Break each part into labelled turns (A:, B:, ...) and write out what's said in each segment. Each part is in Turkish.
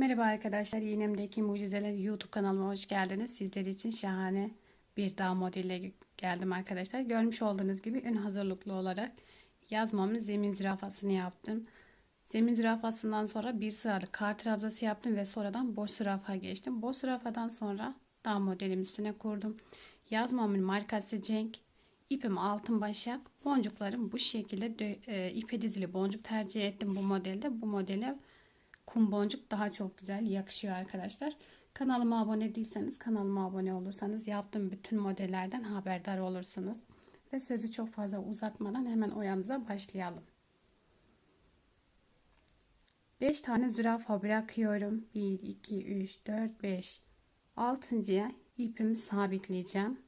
A: Merhaba arkadaşlar, İğnemdeki Mucizeler YouTube kanalıma hoş geldiniz. Sizler için şahane bir dağ modeliyle geldim arkadaşlar. Görmüş olduğunuz gibi ön hazırlıklı olarak yazmamın zemin zürafasını yaptım. Zemin zürafasından sonra bir sıralı kar trabzası yaptım ve sonradan boş zürafa geçtim. Boş zürafadan sonra dağ modelim üstüne kurdum. Yazmamın markası Cenk. İpim altın başak. Boncuklarım bu şekilde e, ipe dizili boncuk tercih ettim bu modelde. Bu modele kum boncuk daha çok güzel yakışıyor arkadaşlar. Kanalıma abone değilseniz kanalıma abone olursanız yaptığım bütün modellerden haberdar olursunuz. Ve sözü çok fazla uzatmadan hemen oyamıza başlayalım. 5 tane zürafa bırakıyorum. 1, 2, 3, 4, 5. 6.ya ipimi sabitleyeceğim.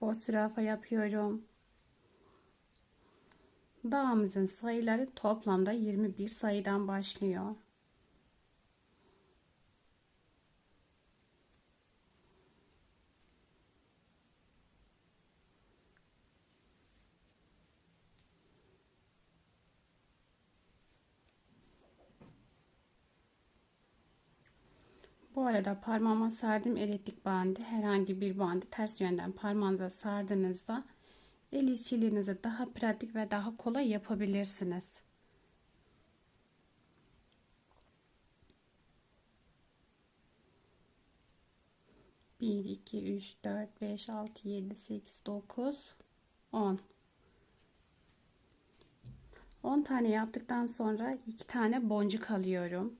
A: Boş zürafa yapıyorum. Dağımızın sayıları toplamda 21 sayıdan başlıyor. Bu arada parmağıma sardığım elektrik bandı herhangi bir bandı ters yönden parmağınıza sardığınızda el işçiliğinizi daha pratik ve daha kolay yapabilirsiniz. Bir, iki, üç, dört, beş, altı, yedi, sekiz, dokuz, on. 10 tane yaptıktan sonra 2 tane boncuk alıyorum.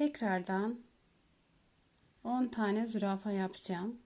A: Tekrardan 10 tane zürafa yapacağım.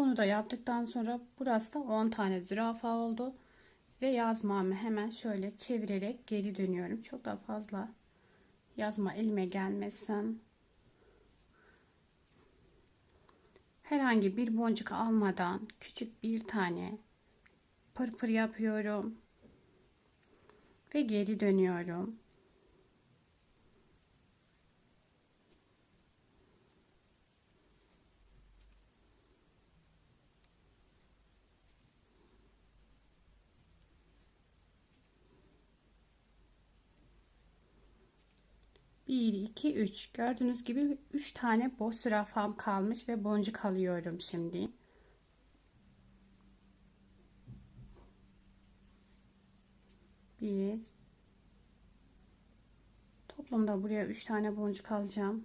A: Bunu da yaptıktan sonra burası da 10 tane zürafa oldu. Ve yazmamı hemen şöyle çevirerek geri dönüyorum. Çok da fazla yazma elime gelmesin. Herhangi bir boncuk almadan küçük bir tane pırpır yapıyorum. Ve geri dönüyorum. Bir, iki, üç. Gördüğünüz gibi üç tane boş zürafam kalmış ve boncuk alıyorum şimdi. Bir. Toplamda buraya üç tane boncuk alacağım.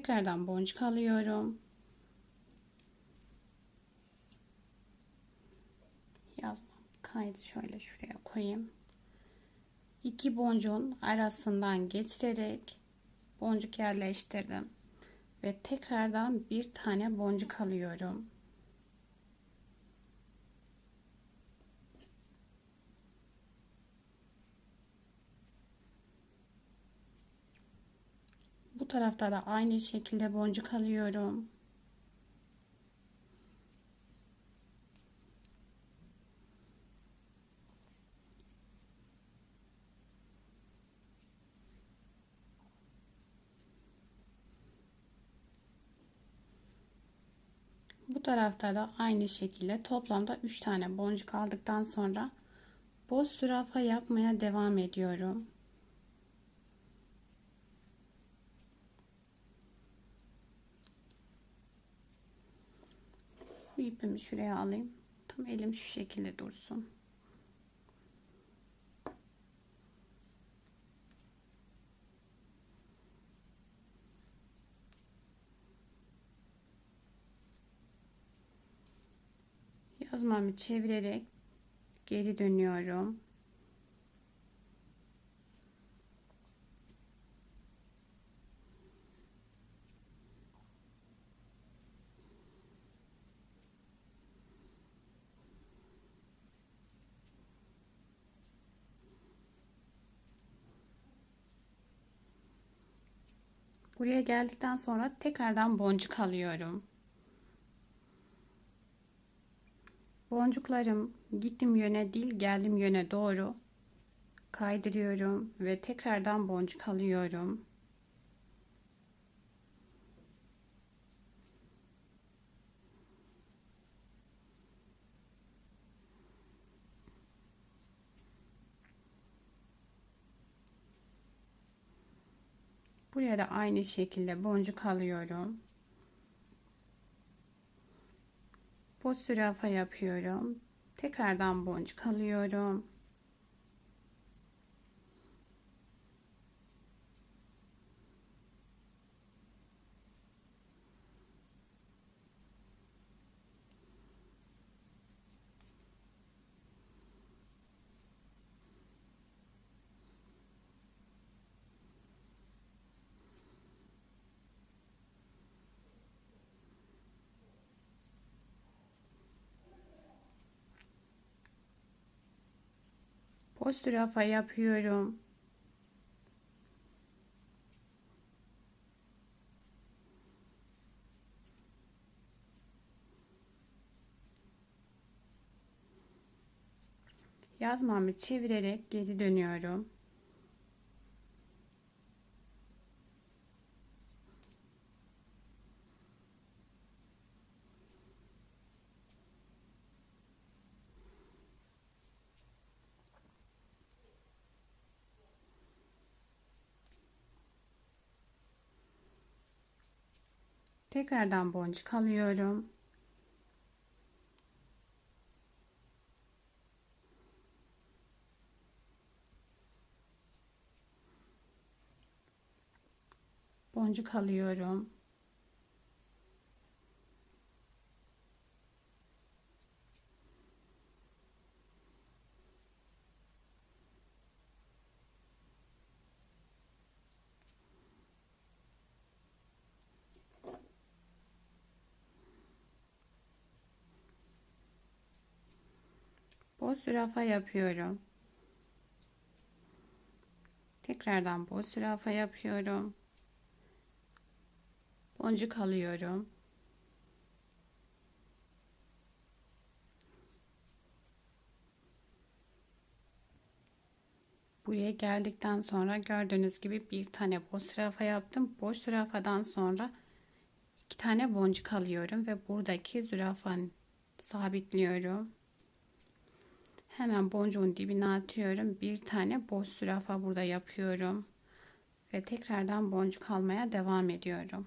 A: Tekrardan boncuk alıyorum. Yazmam kaydı şöyle şuraya koyayım. İki boncuğun arasından geçirerek boncuk yerleştirdim. Ve tekrardan bir tane boncuk alıyorum. Tarafta da aynı şekilde boncuk alıyorum. Bu tarafta da aynı şekilde toplamda 3 tane boncuk aldıktan sonra boş zürafa yapmaya devam ediyorum. Bu ipimi şuraya alayım. Tam elim şu şekilde dursun. Yazmamı çevirerek geri dönüyorum. Buraya geldikten sonra tekrardan boncuk alıyorum. Boncuklarım gittim yöne değil geldim yöne doğru kaydırıyorum ve tekrardan boncuk alıyorum. Buraya da aynı şekilde boncuk alıyorum. Boş zürafa yapıyorum. Tekrardan boncuk alıyorum. Zürafa yapıyorum. Yazmamı çevirerek geri dönüyorum. Tekrardan boncuk alıyorum. Boncuk alıyorum. Boz zürafa yapıyorum. Tekrardan boz zürafa yapıyorum. Boncuk alıyorum. Buraya geldikten sonra gördüğünüz gibi bir tane boş zürafa yaptım. Boş zürafadan sonra iki tane boncuk alıyorum ve buradaki zürafanı sabitliyorum. Hemen boncuğun dibine atıyorum. Bir tane boş zürafa burada yapıyorum. Ve tekrardan boncuk almaya devam ediyorum.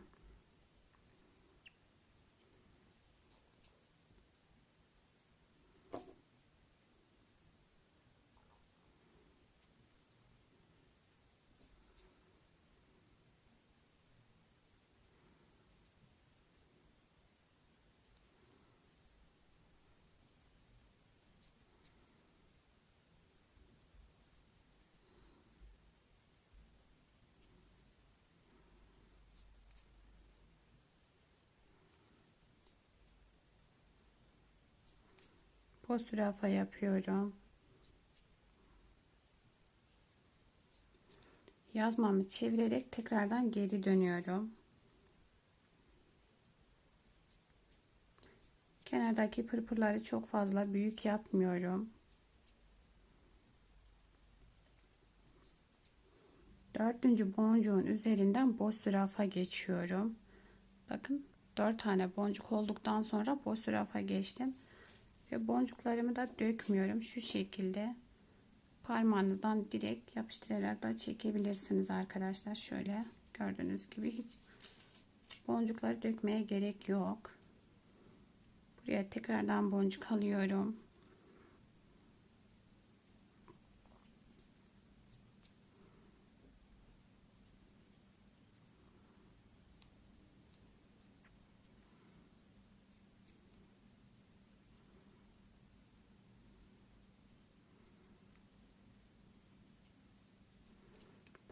A: Post rafa yapıyorum. Yazmamı çevirerek tekrardan geri dönüyorum. Kenardaki pırpırları çok fazla büyük yapmıyorum. Dördüncü boncuğun üzerinden boş zürafa geçiyorum. Bakın dört tane boncuk olduktan sonra boş zürafa geçtim. Ve boncuklarımı da dökmüyorum. Şu şekilde parmağınızdan direkt yapıştırarak da çekebilirsiniz arkadaşlar. Şöyle gördüğünüz gibi hiç boncukları dökmeye gerek yok. Buraya tekrardan boncuk alıyorum.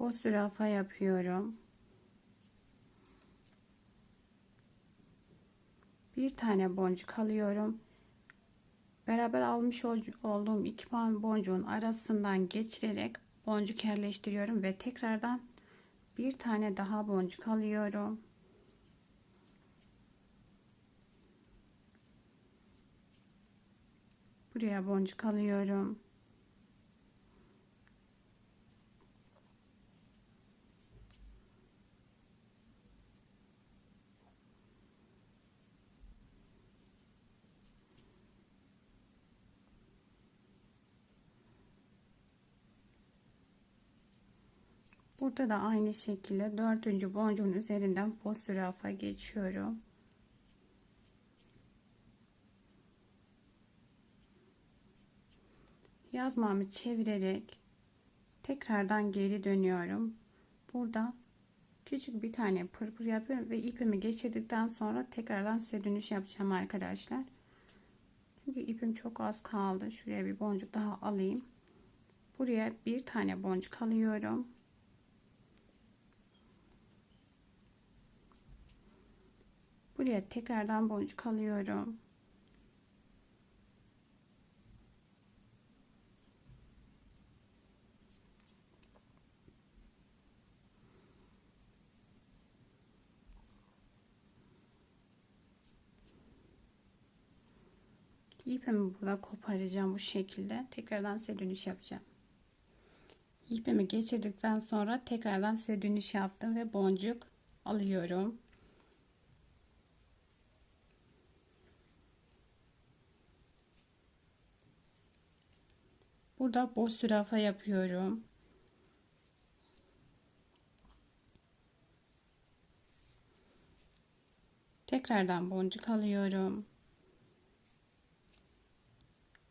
A: Boz zürafa yapıyorum. Bir tane boncuk alıyorum. Beraber almış olduğum iki boncuğun arasından geçirerek boncuk yerleştiriyorum ve tekrardan bir tane daha boncuk alıyorum. Buraya boncuk alıyorum. Burada da aynı şekilde dördüncü boncuğun üzerinden post zürafa geçiyorum. Yazmamı çevirerek tekrardan geri dönüyorum. Burada küçük bir tane pırpır yapıyorum ve ipimi geçirdikten sonra tekrardan size dönüş yapacağım arkadaşlar. Çünkü ipim çok az kaldı. Şuraya bir boncuk daha alayım. Buraya bir tane boncuk alıyorum. Buraya tekrardan boncuk alıyorum. İpimi burada koparacağım bu şekilde. Tekrardan size dönüş yapacağım. İpimi geçirdikten sonra tekrardan size dönüş yaptım ve boncuk alıyorum. Burada boş zürafa yapıyorum. Tekrardan boncuk alıyorum.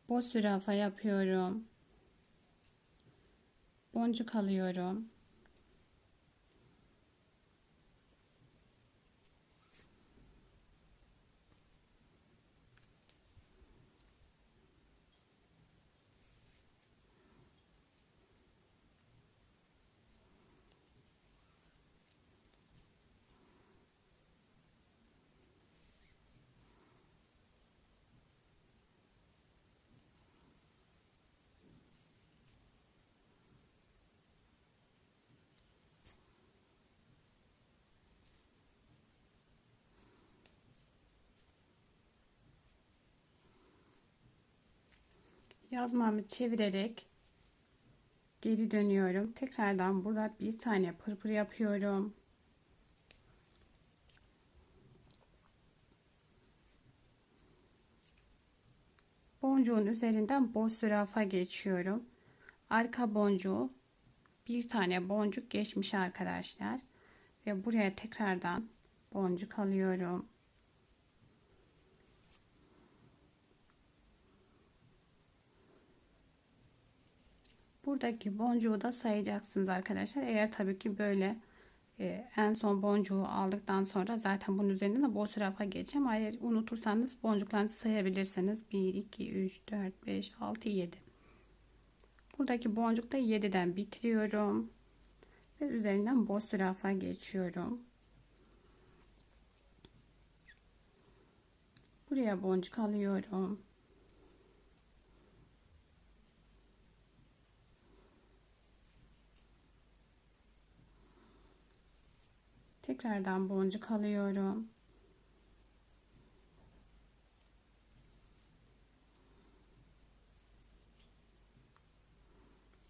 A: Boş zürafa yapıyorum. Boncuk alıyorum. Yazmamı çevirerek geri dönüyorum. Tekrardan burada bir tane pırpır yapıyorum. Boncuğun üzerinden boş zürafa geçiyorum. Arka boncuğu bir tane boncuk geçmiş arkadaşlar. Ve buraya tekrardan boncuk alıyorum. Buradaki boncuğu da sayacaksınız arkadaşlar. Eğer tabii ki böyle e, en son boncuğu aldıktan sonra zaten bunun üzerinden de boş rafa geçeceğim. Eğer unutursanız boncuklarınızı sayabilirsiniz. 1, 2, 3, 4, 5, 6, 7. Buradaki boncukta 7'den bitiriyorum. Ve üzerinden boş rafa geçiyorum. Buraya boncuk alıyorum. Tekrardan boncuk alıyorum.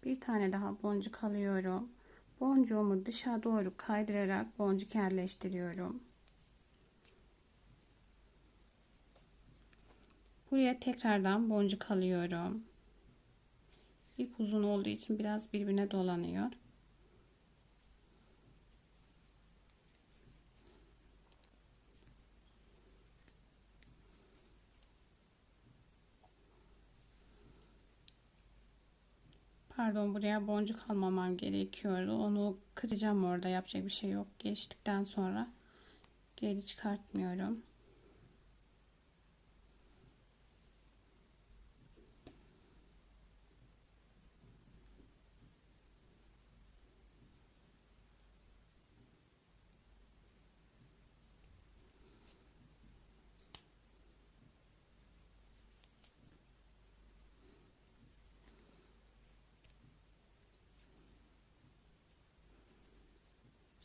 A: Bir tane daha boncuk alıyorum. Boncuğumu dışa doğru kaydırarak boncuk yerleştiriyorum. Buraya tekrardan boncuk alıyorum. İp uzun olduğu için biraz birbirine dolanıyor. Pardon buraya boncuk almamam gerekiyordu. Onu kıracağım orada yapacak bir şey yok. Geçtikten sonra geri çıkartmıyorum.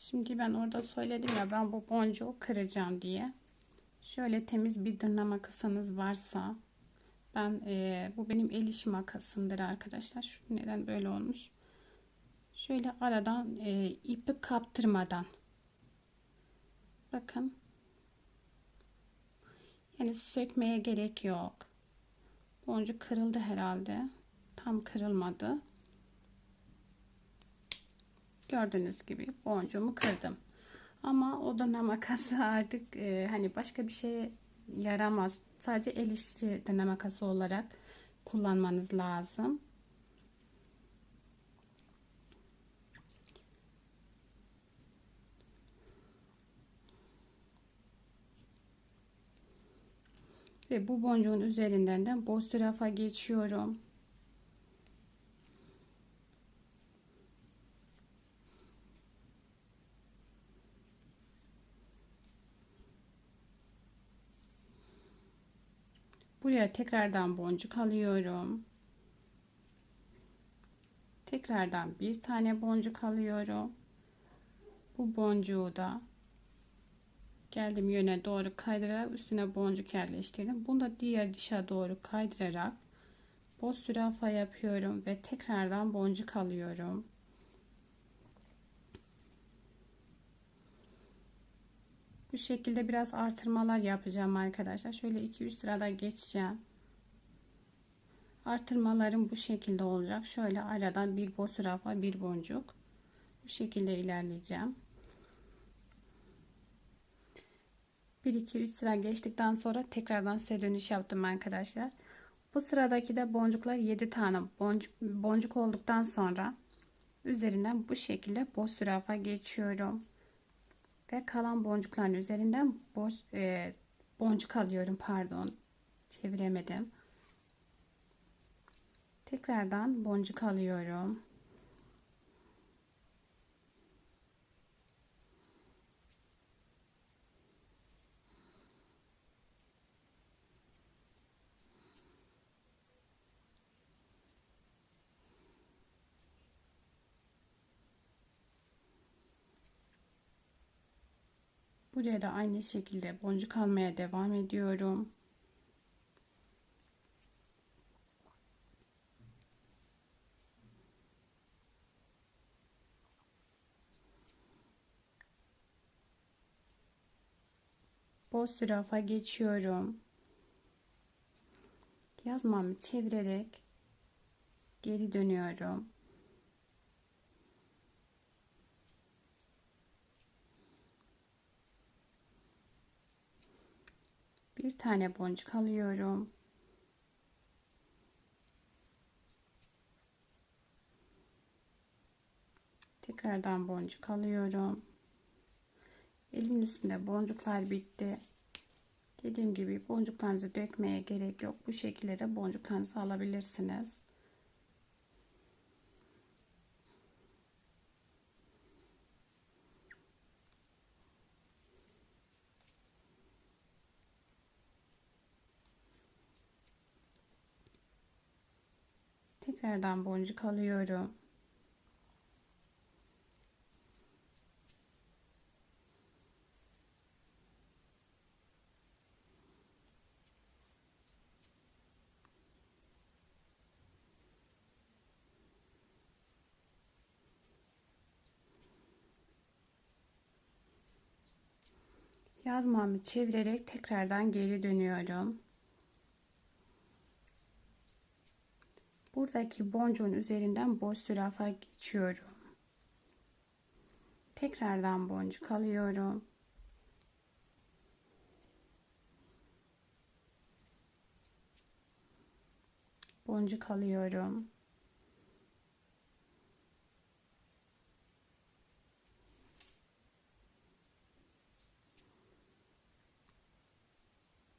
A: Şimdi ben orada söyledim ya ben bu boncuğu kıracağım diye. Şöyle temiz bir dırna makasınız varsa ben e, bu benim el işi makasımdır arkadaşlar. Şu neden böyle olmuş? Şöyle aradan e, ipi kaptırmadan bakın yani sökmeye gerek yok. Boncuk kırıldı herhalde. Tam kırılmadı. Gördüğünüz gibi boncuğumu kırdım. Ama o dönem makası artık e, hani başka bir şeye yaramaz. Sadece el işçi dönem makası olarak kullanmanız lazım. Ve bu boncuğun üzerinden de boş rafa geçiyorum. Buraya tekrardan boncuk alıyorum. Tekrardan bir tane boncuk alıyorum. Bu boncuğu da geldim yöne doğru kaydırarak üstüne boncuk yerleştirdim. Bunu da diğer dışa doğru kaydırarak boz zürafa yapıyorum ve tekrardan boncuk alıyorum. Bu şekilde biraz artırmalar yapacağım arkadaşlar. Şöyle 2-3 sırada geçeceğim. Artırmalarım bu şekilde olacak. Şöyle aradan bir boz rafa bir boncuk. Bu şekilde ilerleyeceğim. 1-2-3 sıra geçtikten sonra tekrardan size dönüş yaptım arkadaşlar. Bu sıradaki de boncuklar 7 tane boncuk, boncuk olduktan sonra üzerinden bu şekilde boz zürafa geçiyorum ve kalan boncukların üzerinden boş, e, boncuk alıyorum. Pardon çeviremedim. Tekrardan boncuk alıyorum Buraya da aynı şekilde boncuk almaya devam ediyorum. Boz zürafa geçiyorum. Yazmamı çevirerek geri dönüyorum. Bir tane boncuk alıyorum. Tekrardan boncuk alıyorum. Elimin üstünde boncuklar bitti. Dediğim gibi boncuklarınızı dökmeye gerek yok. Bu şekilde de boncuklarınızı alabilirsiniz. Tekrardan boncuk alıyorum. Yazmamı çevirerek tekrardan geri dönüyorum. buradaki boncuğun üzerinden boş zürafa geçiyorum. Tekrardan boncuk alıyorum. Boncuk alıyorum.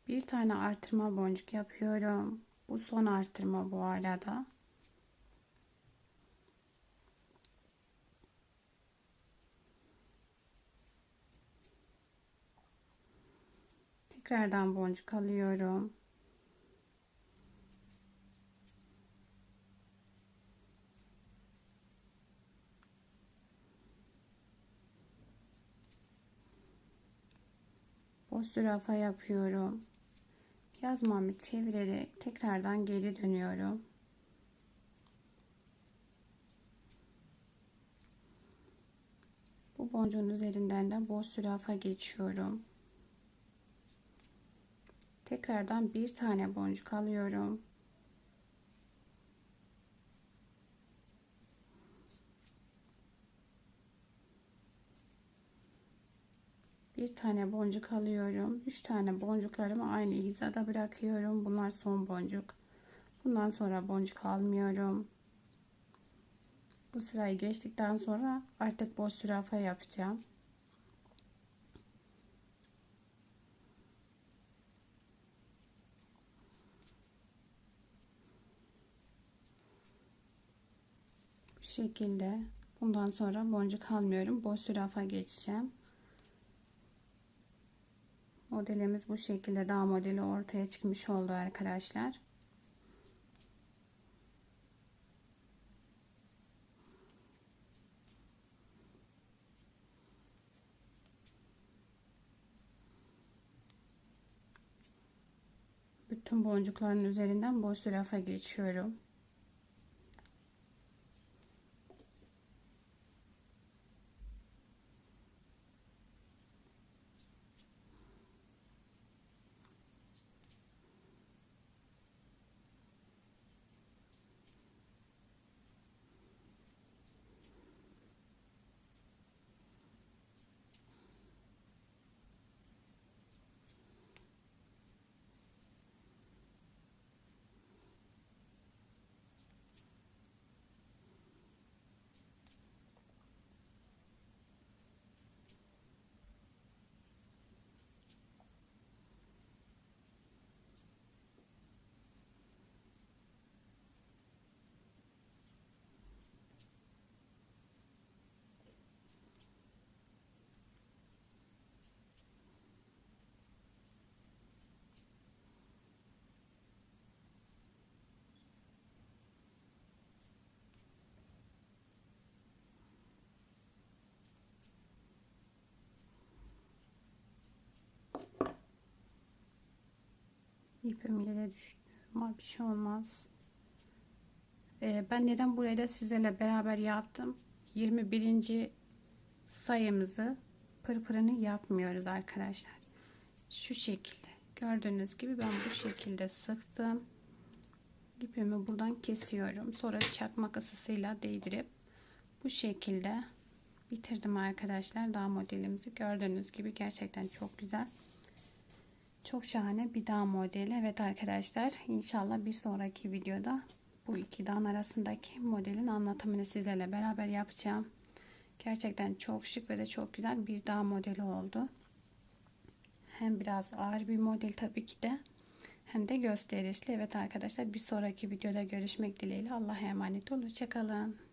A: bir tane artırma boncuk yapıyorum. Bu son artırma bu arada. Tekrardan boncuk alıyorum. Boş zürafa yapıyorum. Yazmamı çevirerek tekrardan geri dönüyorum. Bu boncuğun üzerinden de boş zürafa geçiyorum. Tekrardan bir tane boncuk alıyorum. Bir tane boncuk alıyorum. Üç tane boncuklarımı aynı hizada bırakıyorum. Bunlar son boncuk. Bundan sonra boncuk almıyorum. Bu sırayı geçtikten sonra artık boş zürafa yapacağım. Şekilde bundan sonra boncuk almıyorum. Boş zürafa geçeceğim. Modelimiz bu şekilde daha modeli ortaya çıkmış oldu arkadaşlar. Bütün boncukların üzerinden boş zürafa geçiyorum. İpim yere düştü ama bir şey olmaz. Ee, ben neden burayı da sizlerle beraber yaptım? 21. sayımızı pırpırını yapmıyoruz arkadaşlar. Şu şekilde. Gördüğünüz gibi ben bu şekilde sıktım. İpimi buradan kesiyorum. Sonra çakmak ısısıyla değdirip bu şekilde bitirdim arkadaşlar. Daha modelimizi gördüğünüz gibi gerçekten çok güzel. Çok şahane bir dağ modeli. Evet arkadaşlar inşallah bir sonraki videoda bu iki dağın arasındaki modelin anlatımını sizlerle beraber yapacağım. Gerçekten çok şık ve de çok güzel bir dağ modeli oldu. Hem biraz ağır bir model tabii ki de hem de gösterişli. Evet arkadaşlar bir sonraki videoda görüşmek dileğiyle. Allah'a emanet olun. Hoşçakalın.